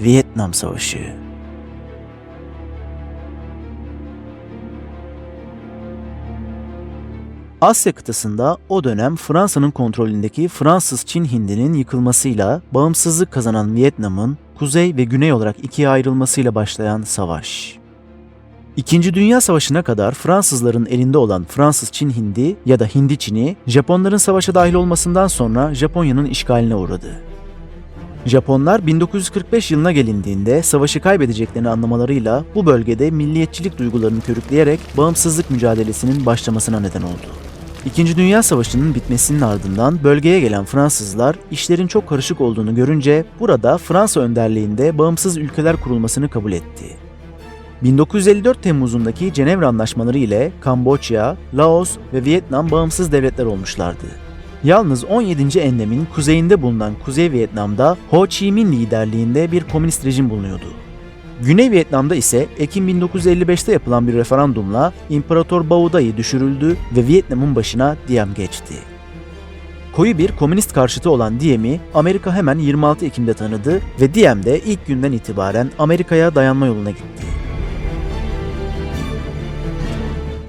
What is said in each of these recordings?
Vietnam Savaşı. Asya kıtasında o dönem Fransa'nın kontrolündeki Fransız-Çin Hindi'nin yıkılmasıyla bağımsızlık kazanan Vietnam'ın kuzey ve güney olarak ikiye ayrılmasıyla başlayan savaş. İkinci Dünya Savaşı'na kadar Fransızların elinde olan Fransız-Çin Hindi ya da Hindi-Çin'i Japonların savaşa dahil olmasından sonra Japonya'nın işgaline uğradı. Japonlar 1945 yılına gelindiğinde savaşı kaybedeceklerini anlamalarıyla bu bölgede milliyetçilik duygularını körükleyerek bağımsızlık mücadelesinin başlamasına neden oldu. İkinci Dünya Savaşı'nın bitmesinin ardından bölgeye gelen Fransızlar işlerin çok karışık olduğunu görünce burada Fransa önderliğinde bağımsız ülkeler kurulmasını kabul etti. 1954 Temmuz'undaki Cenevre Anlaşmaları ile Kamboçya, Laos ve Vietnam bağımsız devletler olmuşlardı. Yalnız 17. enlemin kuzeyinde bulunan Kuzey Vietnam'da Ho Chi Minh liderliğinde bir komünist rejim bulunuyordu. Güney Vietnam'da ise Ekim 1955'te yapılan bir referandumla İmparator Bao Dai düşürüldü ve Vietnam'ın başına Diem geçti. Koyu bir komünist karşıtı olan Diem'i Amerika hemen 26 Ekim'de tanıdı ve Diem de ilk günden itibaren Amerika'ya dayanma yoluna gitti.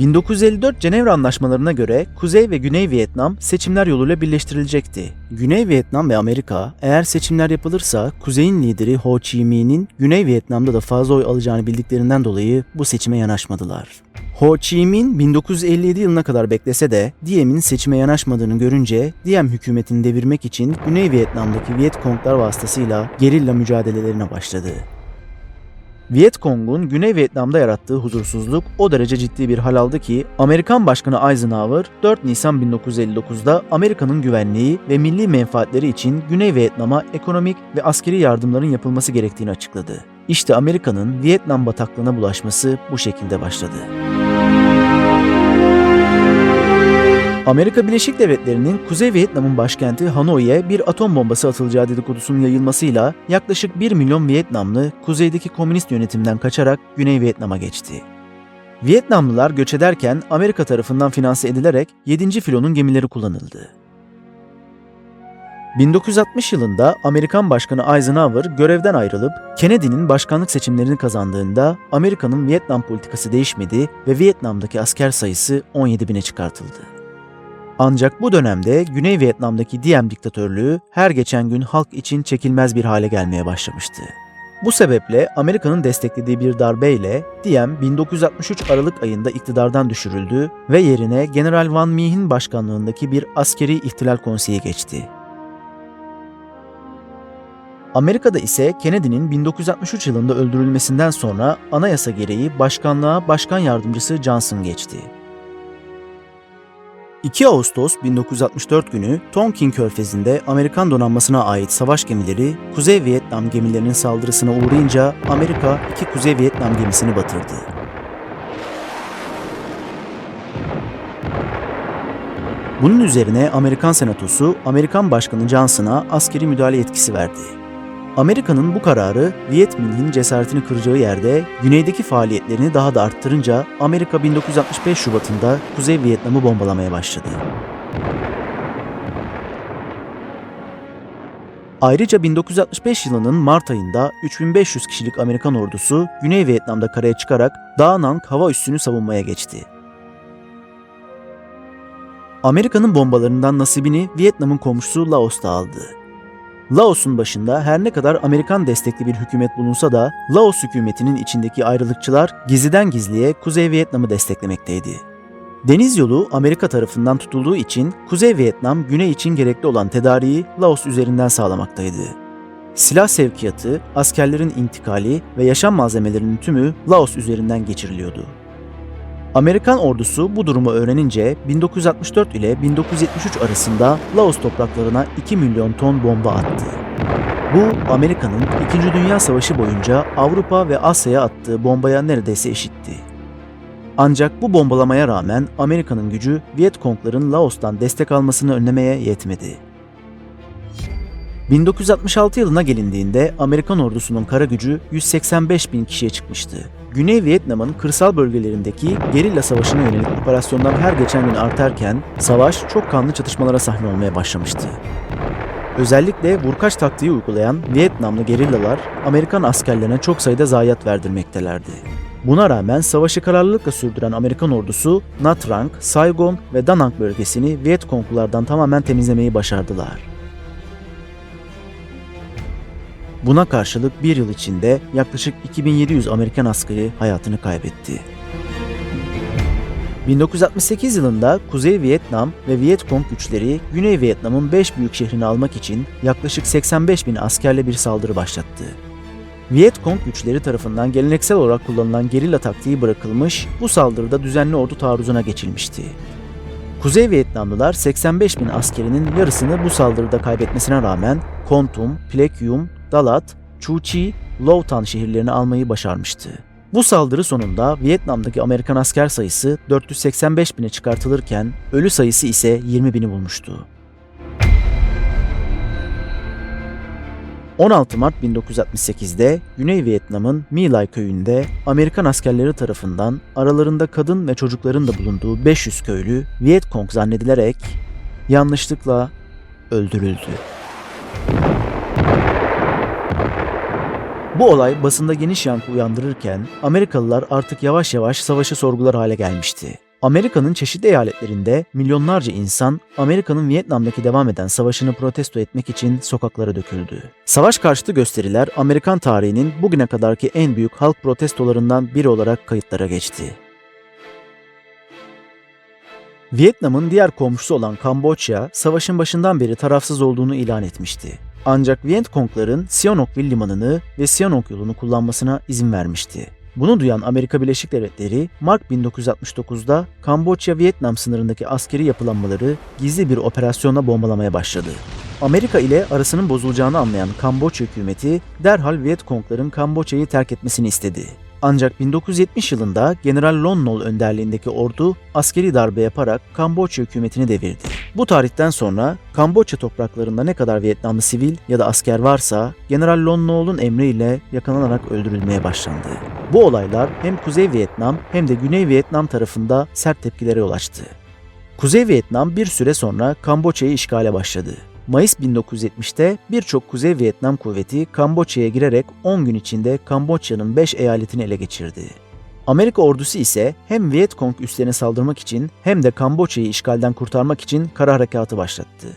1954 Cenevre Anlaşmalarına göre Kuzey ve Güney Vietnam seçimler yoluyla birleştirilecekti. Güney Vietnam ve Amerika eğer seçimler yapılırsa Kuzey'in lideri Ho Chi Minh'in Güney Vietnam'da da fazla oy alacağını bildiklerinden dolayı bu seçime yanaşmadılar. Ho Chi Minh 1957 yılına kadar beklese de Diem'in seçime yanaşmadığını görünce Diem hükümetini devirmek için Güney Vietnam'daki Viet Cong'lar vasıtasıyla gerilla mücadelelerine başladı. Vietcong'un Güney Vietnam'da yarattığı huzursuzluk o derece ciddi bir hal aldı ki Amerikan Başkanı Eisenhower 4 Nisan 1959'da Amerika'nın güvenliği ve milli menfaatleri için Güney Vietnam'a ekonomik ve askeri yardımların yapılması gerektiğini açıkladı. İşte Amerika'nın Vietnam bataklığına bulaşması bu şekilde başladı. Amerika Birleşik Devletleri'nin Kuzey Vietnam'ın başkenti Hanoi'ye bir atom bombası atılacağı dedikodusunun yayılmasıyla yaklaşık 1 milyon Vietnamlı kuzeydeki komünist yönetimden kaçarak Güney Vietnam'a geçti. Vietnamlılar göç ederken Amerika tarafından finanse edilerek 7. filonun gemileri kullanıldı. 1960 yılında Amerikan Başkanı Eisenhower görevden ayrılıp Kennedy'nin başkanlık seçimlerini kazandığında Amerika'nın Vietnam politikası değişmedi ve Vietnam'daki asker sayısı 17 bine çıkartıldı. Ancak bu dönemde Güney Vietnam'daki Diem diktatörlüğü her geçen gün halk için çekilmez bir hale gelmeye başlamıştı. Bu sebeple Amerika'nın desteklediği bir darbeyle Diem 1963 Aralık ayında iktidardan düşürüldü ve yerine General Van Mee'nin başkanlığındaki bir askeri ihtilal konseyi geçti. Amerika'da ise Kennedy'nin 1963 yılında öldürülmesinden sonra anayasa gereği başkanlığa başkan yardımcısı Johnson geçti. 2 Ağustos 1964 günü Tonkin Körfezi'nde Amerikan donanmasına ait savaş gemileri Kuzey Vietnam gemilerinin saldırısına uğrayınca Amerika iki Kuzey Vietnam gemisini batırdı. Bunun üzerine Amerikan Senatosu Amerikan Başkanı Johnson'a askeri müdahale yetkisi verdi. Amerika'nın bu kararı Viet Minh'in cesaretini kıracağı yerde güneydeki faaliyetlerini daha da arttırınca Amerika 1965 Şubat'ında Kuzey Vietnam'ı bombalamaya başladı. Ayrıca 1965 yılının Mart ayında 3500 kişilik Amerikan ordusu Güney Vietnam'da karaya çıkarak Da Nang hava üssünü savunmaya geçti. Amerika'nın bombalarından nasibini Vietnam'ın komşusu Laos'ta aldı. Laos'un başında her ne kadar Amerikan destekli bir hükümet bulunsa da Laos hükümetinin içindeki ayrılıkçılar gizliden gizliye Kuzey Vietnam'ı desteklemekteydi. Deniz yolu Amerika tarafından tutulduğu için Kuzey Vietnam güney için gerekli olan tedariği Laos üzerinden sağlamaktaydı. Silah sevkiyatı, askerlerin intikali ve yaşam malzemelerinin tümü Laos üzerinden geçiriliyordu. Amerikan ordusu bu durumu öğrenince 1964 ile 1973 arasında Laos topraklarına 2 milyon ton bomba attı. Bu Amerika'nın 2. Dünya Savaşı boyunca Avrupa ve Asya'ya attığı bombaya neredeyse eşitti. Ancak bu bombalamaya rağmen Amerika'nın gücü Vietkongların Laos'tan destek almasını önlemeye yetmedi. 1966 yılına gelindiğinde Amerikan ordusunun kara gücü 185 bin kişiye çıkmıştı. Güney Vietnam'ın kırsal bölgelerindeki gerilla savaşına yönelik operasyonlar her geçen gün artarken savaş çok kanlı çatışmalara sahne olmaya başlamıştı. Özellikle vurkaç taktiği uygulayan Vietnamlı gerillalar Amerikan askerlerine çok sayıda zayiat verdirmektelerdi. Buna rağmen savaşı kararlılıkla sürdüren Amerikan ordusu Nha Trang, Saigon ve Da Nang bölgesini Vietkonglulardan tamamen temizlemeyi başardılar. Buna karşılık bir yıl içinde yaklaşık 2700 Amerikan askeri hayatını kaybetti. 1968 yılında Kuzey Vietnam ve Vietkong güçleri Güney Vietnam'ın 5 büyük şehrini almak için yaklaşık 85 bin askerle bir saldırı başlattı. Vietkong güçleri tarafından geleneksel olarak kullanılan gerilla taktiği bırakılmış, bu saldırıda düzenli ordu taarruzuna geçilmişti. Kuzey Vietnamlılar 85 bin askerinin yarısını bu saldırıda kaybetmesine rağmen Kontum, Plekyum, Dalat, Chu Chi, Lowtan şehirlerini almayı başarmıştı. Bu saldırı sonunda Vietnam'daki Amerikan asker sayısı 485 bine çıkartılırken ölü sayısı ise 20 bini bulmuştu. 16 Mart 1968'de Güney Vietnam'ın My Lai köyünde Amerikan askerleri tarafından aralarında kadın ve çocukların da bulunduğu 500 köylü Viet Cong zannedilerek yanlışlıkla öldürüldü. Bu olay basında geniş yankı uyandırırken Amerikalılar artık yavaş yavaş savaşı sorgular hale gelmişti. Amerika'nın çeşitli eyaletlerinde milyonlarca insan Amerika'nın Vietnam'daki devam eden savaşını protesto etmek için sokaklara döküldü. Savaş karşıtı gösteriler Amerikan tarihinin bugüne kadarki en büyük halk protestolarından biri olarak kayıtlara geçti. Vietnam'ın diğer komşusu olan Kamboçya, savaşın başından beri tarafsız olduğunu ilan etmişti. Ancak Vietcongların Sihanoukville limanını ve Sihanouk yolunu kullanmasına izin vermişti. Bunu duyan Amerika Birleşik Devletleri, Mart 1969'da Kamboçya-Vietnam sınırındaki askeri yapılanmaları gizli bir operasyonla bombalamaya başladı. Amerika ile arasının bozulacağını anlayan Kamboçya hükümeti derhal Vietkongların Kamboçya'yı terk etmesini istedi. Ancak 1970 yılında General Lon Nol önderliğindeki ordu askeri darbe yaparak Kamboçya hükümetini devirdi. Bu tarihten sonra Kamboçya topraklarında ne kadar Vietnamlı sivil ya da asker varsa General Lon Nol'un emriyle yakalanarak öldürülmeye başlandı. Bu olaylar hem Kuzey Vietnam hem de Güney Vietnam tarafında sert tepkilere yol açtı. Kuzey Vietnam bir süre sonra Kamboçya'yı işgale başladı. Mayıs 1970'te birçok Kuzey Vietnam kuvveti Kamboçya'ya girerek 10 gün içinde Kamboçya'nın 5 eyaletini ele geçirdi. Amerika ordusu ise hem Vietcong üslerine saldırmak için hem de Kamboçya'yı işgalden kurtarmak için kara harekatı başlattı.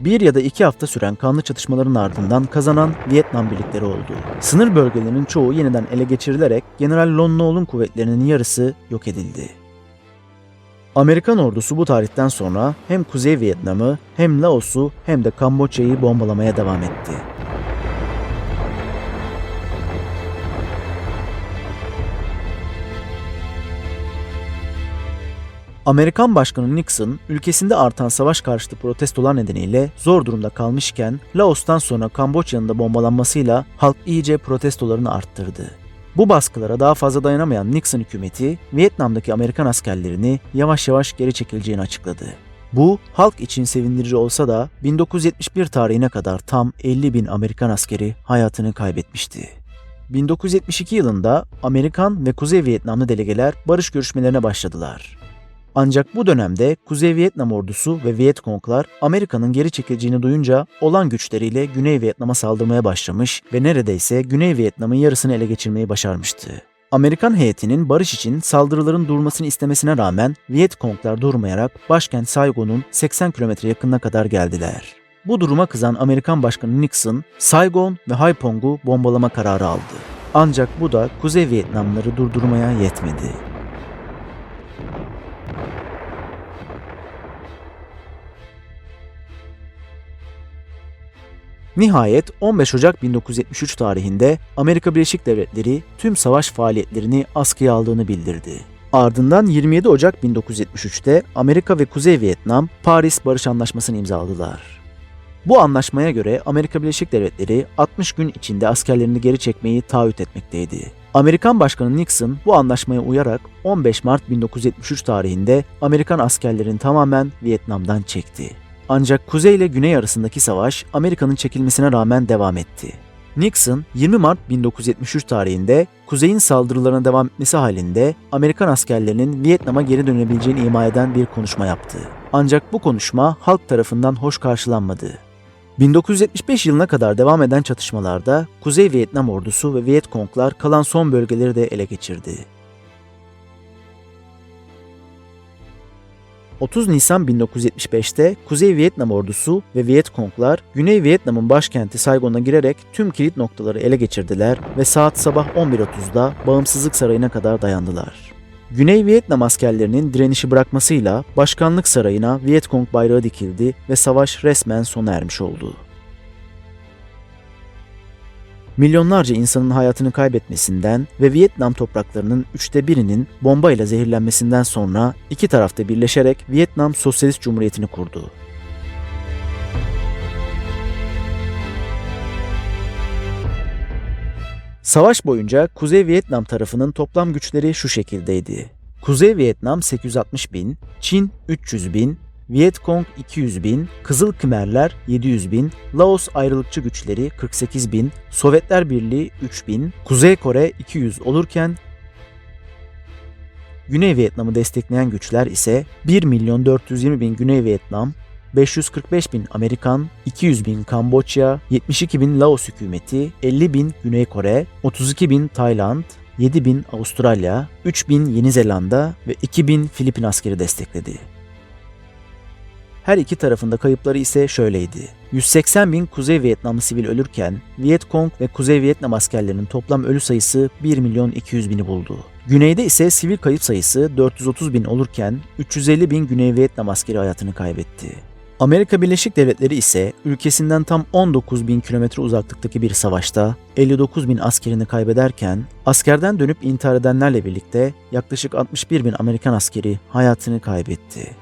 Bir ya da iki hafta süren kanlı çatışmaların ardından kazanan Vietnam birlikleri oldu. Sınır bölgelerinin çoğu yeniden ele geçirilerek General Lon Nol'un kuvvetlerinin yarısı yok edildi. Amerikan ordusu bu tarihten sonra hem Kuzey Vietnam'ı hem Laos'u hem de Kamboçya'yı bombalamaya devam etti. Amerikan Başkanı Nixon, ülkesinde artan savaş karşıtı protestolar nedeniyle zor durumda kalmışken, Laos'tan sonra Kamboçya'nın da bombalanmasıyla halk iyice protestolarını arttırdı. Bu baskılara daha fazla dayanamayan Nixon hükümeti, Vietnam'daki Amerikan askerlerini yavaş yavaş geri çekileceğini açıkladı. Bu halk için sevindirici olsa da 1971 tarihine kadar tam 50 bin Amerikan askeri hayatını kaybetmişti. 1972 yılında Amerikan ve Kuzey Vietnamlı delegeler barış görüşmelerine başladılar. Ancak bu dönemde Kuzey Vietnam ordusu ve Vietkonglar Amerika'nın geri çekileceğini duyunca olan güçleriyle Güney Vietnam'a saldırmaya başlamış ve neredeyse Güney Vietnam'ın yarısını ele geçirmeyi başarmıştı. Amerikan heyetinin barış için saldırıların durmasını istemesine rağmen Vietkonglar durmayarak başkent Saigon'un 80 kilometre yakınına kadar geldiler. Bu duruma kızan Amerikan Başkanı Nixon, Saigon ve Haipong'u bombalama kararı aldı. Ancak bu da Kuzey Vietnamları durdurmaya yetmedi. Nihayet 15 Ocak 1973 tarihinde Amerika Birleşik Devletleri tüm savaş faaliyetlerini askıya aldığını bildirdi. Ardından 27 Ocak 1973'te Amerika ve Kuzey Vietnam Paris Barış Anlaşması'nı imzaladılar. Bu anlaşmaya göre Amerika Birleşik Devletleri 60 gün içinde askerlerini geri çekmeyi taahhüt etmekteydi. Amerikan Başkanı Nixon bu anlaşmaya uyarak 15 Mart 1973 tarihinde Amerikan askerlerini tamamen Vietnam'dan çekti. Ancak kuzey ile güney arasındaki savaş Amerika'nın çekilmesine rağmen devam etti. Nixon 20 Mart 1973 tarihinde kuzeyin saldırılarına devam etmesi halinde Amerikan askerlerinin Vietnam'a geri dönebileceğini ima eden bir konuşma yaptı. Ancak bu konuşma halk tarafından hoş karşılanmadı. 1975 yılına kadar devam eden çatışmalarda Kuzey Vietnam ordusu ve Viet Cong'lar kalan son bölgeleri de ele geçirdi. 30 Nisan 1975'te Kuzey Vietnam ordusu ve Viet Cong'lar Güney Vietnam'ın başkenti Saigon'a girerek tüm kilit noktaları ele geçirdiler ve saat sabah 11.30'da Bağımsızlık Sarayı'na kadar dayandılar. Güney Vietnam askerlerinin direnişi bırakmasıyla Başkanlık Sarayı'na Viet Cong bayrağı dikildi ve savaş resmen sona ermiş oldu. Milyonlarca insanın hayatını kaybetmesinden ve Vietnam topraklarının üçte birinin bombayla zehirlenmesinden sonra iki tarafta birleşerek Vietnam Sosyalist Cumhuriyeti'ni kurdu. Savaş boyunca Kuzey Vietnam tarafının toplam güçleri şu şekildeydi. Kuzey Vietnam 860 bin, Çin 300 bin, Viet Cong 200 bin, Kızıl Kımerler 700 bin, Laos ayrılıkçı güçleri 48 bin, Sovyetler Birliği 3 bin, Kuzey Kore 200 olurken Güney Vietnam'ı destekleyen güçler ise 1 milyon 420 bin Güney Vietnam, 545 bin Amerikan, 200 bin Kamboçya, 72 bin Laos hükümeti, 50 bin Güney Kore, 32 bin Tayland, 7 bin Avustralya, 3 bin Yeni Zelanda ve 2 bin Filipin askeri destekledi. Her iki tarafında kayıpları ise şöyleydi. 180 bin Kuzey Vietnamlı sivil ölürken Viet Cong ve Kuzey Vietnam askerlerinin toplam ölü sayısı 1 milyon 200 bini buldu. Güneyde ise sivil kayıp sayısı 430 bin olurken 350 bin Güney Vietnam askeri hayatını kaybetti. Amerika Birleşik Devletleri ise ülkesinden tam 19 bin kilometre uzaklıktaki bir savaşta 59 bin askerini kaybederken askerden dönüp intihar edenlerle birlikte yaklaşık 61 bin Amerikan askeri hayatını kaybetti.